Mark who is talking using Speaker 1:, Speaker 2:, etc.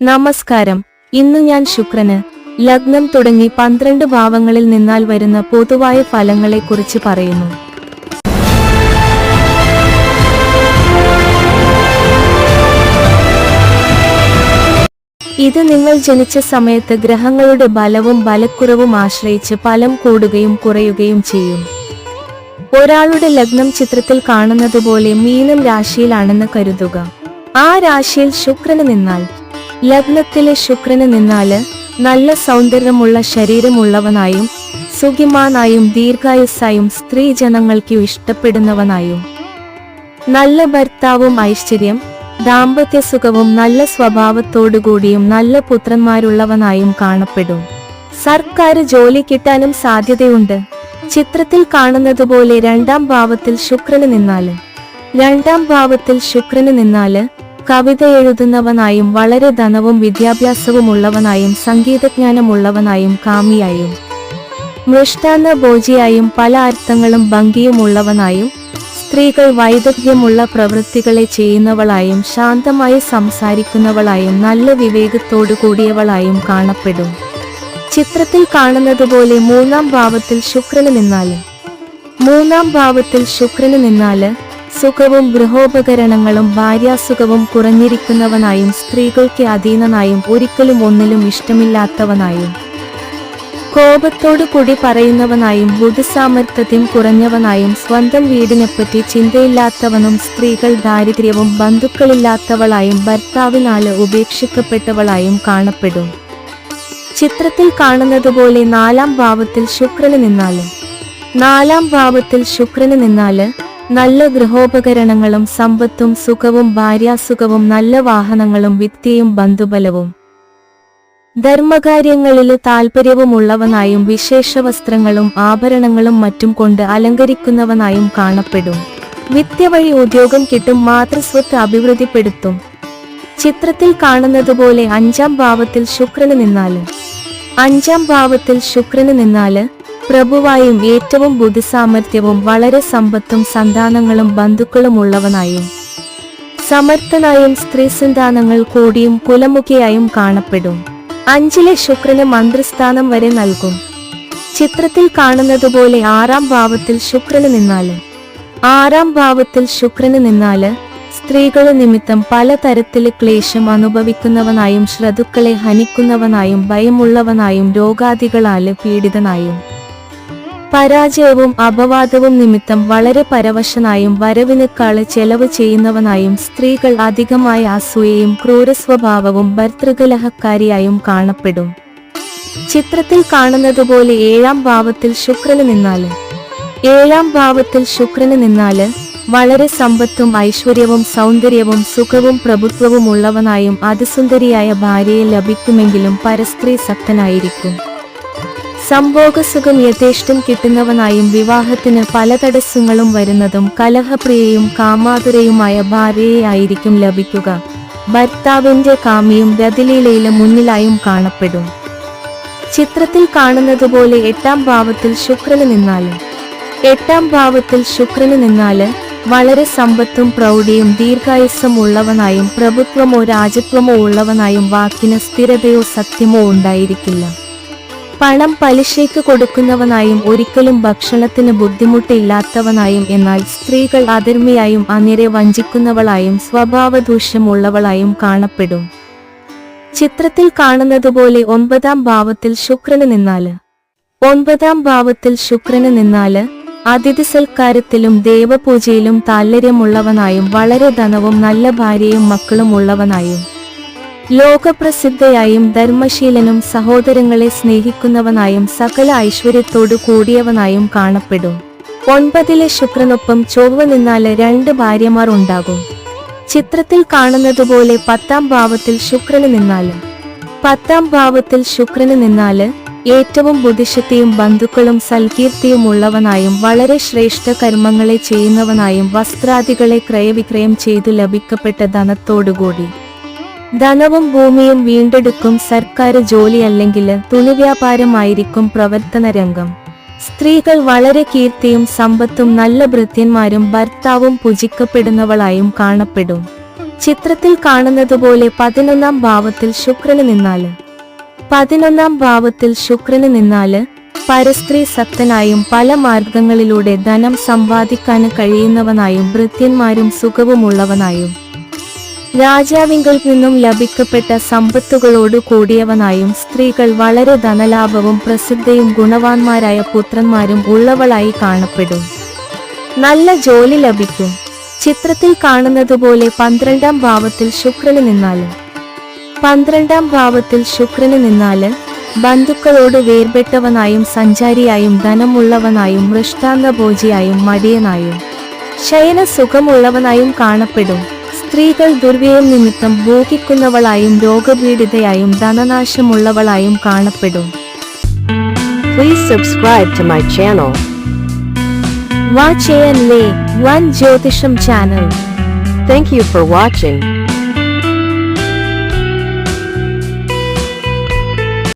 Speaker 1: നമസ്കാരം. ഇന്ന് ഞാൻ ശുക്രന് ലഗ്നം തുടങ്ങി പന്ത്രണ്ട് ഭാവങ്ങളിൽ നിന്നാൽ വരുന്ന പൊതുവായ ഫലങ്ങളെ കുറിച്ച് പറയുന്നു. ഇത് നിങ്ങൾ ജനിച്ച സമയത്ത് ഗ്രഹങ്ങളുടെ ബലവും ബലക്കുറവും ആശ്രയിച്ച് ഫലം കൂടുകയും കുറയുകയും ചെയ്യും. ഒരാളുടെ ലഗ്നം ചിത്രത്തിൽ കാണുന്നത് പോലെ മീനം രാശിയിലാണെന്ന് കരുതുക. ആ രാശിയിൽ ശുക്രന് നിന്നാൽ ലഗ്നത്തിലെ ശുക്രന് നിന്നാൽ നല്ല സൗന്ദര്യമുള്ള ശരീരമുള്ളവനായും സുഖിമാനായും ദീർഘായുസ്സായും സ്ത്രീ ജനങ്ങൾക്ക് ഇഷ്ടപ്പെടുന്നവനായും. നല്ല ഭർത്താവും ഐശ്വര്യം ദാമ്പത്യസുഖവും നല്ല സ്വഭാവത്തോടുകൂടിയും നല്ല പുത്രന്മാരുള്ളവനായും കാണപ്പെടും. സർക്കാർ ജോലി കിട്ടാനും സാധ്യതയുണ്ട്. ചിത്രത്തിൽ കാണുന്നതുപോലെ രണ്ടാം ഭാവത്തിൽ ശുക്രന് നിന്നാൽ. രണ്ടാം ഭാവത്തിൽ ശുക്രന് നിന്നാൽ കവിത എഴുതുന്നവനായും വളരെ ധനവും വിദ്യാഭ്യാസവും ഉള്ളവനായും സംഗീതജ്ഞാനമുള്ളവനായും കാമിയായും. മൃഷ്ടാന്ന ഭോജിയായും പല അർത്ഥങ്ങളും ഭംഗിയുമുള്ളവനായും സ്ത്രീകൾ വൈദഗ്ധ്യമുള്ള പ്രവൃത്തികളെ ചെയ്യുന്നവളായും ശാന്തമായി സംസാരിക്കുന്നവളായും നല്ല വിവേകത്തോടു കൂടിയവളായും കാണപ്പെടും. ചിത്രത്തിൽ കാണുന്നത് പോലെ മൂന്നാം ഭാവത്തിൽ ശുക്രന് നിന്നാൽ മൂന്നാം ഭാവത്തിൽ ശുക്രന് നിന്നാൽ സുഖവും ഗൃഹോപകരണങ്ങളും ഭാര്യാസുഖവും കുറഞ്ഞിരിക്കുന്നവനായും സ്ത്രീകൾക്ക് അധീനനായും ഒരിക്കലും ഒന്നിലും ഇഷ്ടമില്ലാത്തവനായും. കോപത്തോടു കൂടി പറയുന്നവനായും ബുദ്ധിസാമർത്ഥ്യം കുറഞ്ഞവനായും സ്വന്തം വീടിനെപ്പറ്റി ചിന്തയില്ലാത്തവനും സ്ത്രീകൾ ദാരിദ്ര്യവും ബന്ധുക്കളില്ലാത്തവളായും ഭർത്താവിനാല് ഉപേക്ഷിക്കപ്പെട്ടവളായും കാണപ്പെടും. ചിത്രത്തിൽ കാണുന്നതുപോലെ നാലാം ഭാവത്തിൽ ശുക്രന് നിന്നാൽ നാലാം ഭാവത്തിൽ ശുക്രന് നിന്നാൽ നല്ല ഗൃഹോപകരണങ്ങളും സമ്പത്തും സുഖവും ഭാര്യാസുഖവും നല്ല വാഹനങ്ങളും വിദ്യയും ബന്ധുബലവും. ധർമ്മകാര്യങ്ങളിൽ താൽപ്പര്യവുമുള്ളവനായും വിശേഷ വസ്ത്രങ്ങളും ആഭരണങ്ങളും മറ്റും കൊണ്ട് അലങ്കരിക്കുന്നവനായും കാണപ്പെടും. വിദ്യ വഴി ഉദ്യോഗം കിട്ടും മാതൃസ്വത്ത് അഭിവൃദ്ധിപ്പെടുത്തും. ചിത്രത്തിൽ കാണുന്നതുപോലെ അഞ്ചാം ഭാവത്തിൽ ശുക്രന് നിന്നാൽ. അഞ്ചാം ഭാവത്തിൽ ശുക്രന് നിന്നാൽ പ്രഭുവായും ഏറ്റവും ബുദ്ധിസാമർഥ്യവും വളരെ സമ്പത്തും സന്താനങ്ങളും ബന്ധുക്കളും ഉള്ളവനായും സമർത്ഥനായും സ്ത്രീ സന്താനങ്ങൾ കൂടിയും കുലമുഖിയായും കാണപ്പെടും. അഞ്ചിലെ ശുക്രന് മന്ത്രിസ്ഥാനം വരെ നൽകും. ചിത്രത്തിൽ കാണുന്നതുപോലെ ആറാം ഭാവത്തിൽ ശുക്രന് നിന്നാൽ. ആറാം ഭാവത്തിൽ ശുക്രന് നിന്നാൽ സ്ത്രീകളെ നിമിത്തം പലതരത്തിൽ ക്ലേശം അനുഭവിക്കുന്നവനായും ശ്രതുക്കളെ ഹനിക്കുന്നവനായും ഭയമുള്ളവനായും രോഗാദികളാൽ പീഡിതനായും. പരാജയവും അപവാദവും നിമിത്തം വളരെ പരവശനായും വരവിനേക്കാൾ ചെലവ് ചെയ്യുന്നവനായും സ്ത്രീകൾ അധികമായ അസൂയയും ക്രൂരസ്വഭാവവും ഭർതൃകലഹക്കാരിയായും കാണപ്പെടും. ചിത്രത്തിൽ കാണുന്നതുപോലെ ഏഴാം ഭാവത്തിൽ ശുക്രന് നിന്നാൽ. ഏഴാം ഭാവത്തിൽ ശുക്രന് നിന്നാൽ വളരെ സമ്പത്തും ഐശ്വര്യവും സൗന്ദര്യവും സുഖവും പ്രഭുത്വവും ഉള്ളവനായും അതിസുന്ദരിയായ ഭാര്യയെ ലഭിക്കുമെങ്കിലും പരസ്ത്രീ സക്തനായിരിക്കും. സംഭോഗസുഖം യഥേഷ്ടം കിട്ടുന്നവനായും വിവാഹത്തിന് പല തടസ്സങ്ങളും വരുന്നതും കലഹപ്രിയയും കാമാതുരയുമായ ഭാര്യയെ ആയിരിക്കും ലഭിക്കുക. ഭർത്താവിന്റെ കാമിയും രതിലീലയിലെ മുന്നിലായും കാണപ്പെടും. ചിത്രത്തിൽ കാണുന്നത് പോലെ എട്ടാം ഭാവത്തിൽ ശുക്രന് നിന്നാൽ എട്ടാം ഭാവത്തിൽ ശുക്രന് നിന്നാൽ വളരെ സമ്പത്തും പ്രൗഢിയും ദീർഘായുസ്സം ഉള്ളവനായും പ്രഭുത്വമോ രാജത്വമോ ഉള്ളവനായും വാക്കിന് സ്ഥിരതയോ സത്യമോ ഉണ്ടായിരിക്കില്ല. പണം പലിശയ്ക്ക് കൊടുക്കുന്നവനായും ഒരിക്കലും ഭക്ഷണത്തിന് ബുദ്ധിമുട്ടില്ലാത്തവനായും എന്നാൽ സ്ത്രീകൾ അതിർമയായും അങ്ങനെ വഞ്ചിക്കുന്നവളായും സ്വഭാവദൂഷ്യമുള്ളവളായും കാണപ്പെടും. ചിത്രത്തിൽ കാണുന്നതുപോലെ ഒമ്പതാം ഭാവത്തിൽ ശുക്രന് നിന്നാൽ. ഒൻപതാം ഭാവത്തിൽ ശുക്രന് നിന്നാൽ അതിഥി സൽക്കാരത്തിലും ദേവപൂജയിലും താല്പര്യമുള്ളവനായും വളരെ ധനവും നല്ല ഭാര്യയും മക്കളും ഉള്ളവനായും ലോകപ്രസിദ്ധയായും ധർമ്മശീലനും സഹോദരങ്ങളെ സ്നേഹിക്കുന്നവനായും സകല ഐശ്വര്യത്തോടു കൂടിയവനായും കാണപ്പെടും. ഒൻപതിലെ ശുക്രനൊപ്പം ചൊവ്വ നിന്നാൽ രണ്ട് ഭാര്യമാർ ഉണ്ടാകും. ചിത്രത്തിൽ കാണുന്നതുപോലെ പത്താം ഭാവത്തിൽ ശുക്രന് നിന്നാൽ പത്താം ഭാവത്തിൽ ശുക്രന് നിന്നാൽ ഏറ്റവും ബുദ്ധിശക്തിയും ബന്ധുക്കളും സൽകീർത്തിയും ഉള്ളവനായും വളരെ ശ്രേഷ്ഠ കർമ്മങ്ങളെ ചെയ്യുന്നവനായും വസ്ത്രാദികളെ ക്രയവിക്രയം ചെയ്തു ലഭിക്കപ്പെട്ട ധനത്തോടുകൂടി. ധനവും ഭൂമിയും വീണ്ടെടുക്കും സർക്കാർ ജോലി അല്ലെങ്കിൽ തുണി വ്യാപാരമായിരിക്കും പ്രവർത്തന രംഗം. സ്ത്രീകൾ വളരെ കീർത്തിയും സമ്പത്തും നല്ല ഭൃത്യന്മാരും ഭർത്താവും പൂജിക്കപ്പെടുന്നവളായും കാണപ്പെടും. ചിത്രത്തിൽ കാണുന്നതുപോലെ പതിനൊന്നാം ഭാവത്തിൽ ശുക്രന് നിന്നാൽ. പതിനൊന്നാം ഭാവത്തിൽ ശുക്രന് നിന്നാൽ പരസ്ത്രീ സക്തനായും പല മാർഗങ്ങളിലൂടെ ധനം സമ്പാദിക്കാൻ കഴിയുന്നവനായും ഭൃത്യന്മാരും സുഖവുമുള്ളവനായും രാജാവിങ്കിൽ നിന്നും ലഭിക്കപ്പെട്ട സമ്പത്തുകളോട് കൂടിയവനായും സ്ത്രീകൾ വളരെ ധനലാഭവും പ്രസിദ്ധയും ഗുണവാന്മാരായ പുത്രന്മാരും ഉള്ളവളായി കാണപ്പെടും. നല്ല ജോലി ലഭിക്കും. ചിത്രത്തിൽ കാണുന്നത് പോലെ പന്ത്രണ്ടാം ഭാവത്തിൽ ശുക്രന് നിന്നാൽ. പന്ത്രണ്ടാം ഭാവത്തിൽ ശുക്രന് നിന്നാൽ ബന്ധുക്കളോട് വേർപെട്ടവനായും സഞ്ചാരിയായും ധനമുള്ളവനായും മൃഷ്ടാന്തഭോജിയായും മടിയനായും. ശയന സുഖമുള്ളവനായും കാണപ്പെടും. സ്ത്രീകൾ ദുർവ്യയം നിമിത്തം ഭോഗിക്കുന്നവളായും രോഗപീഡിതയായും ധനനാശമുള്ളവളായും കാണപ്പെടും
Speaker 2: Please subscribe to my channel.
Speaker 1: Watch and Lay One Jyotisham channel.
Speaker 2: Thank you for watching.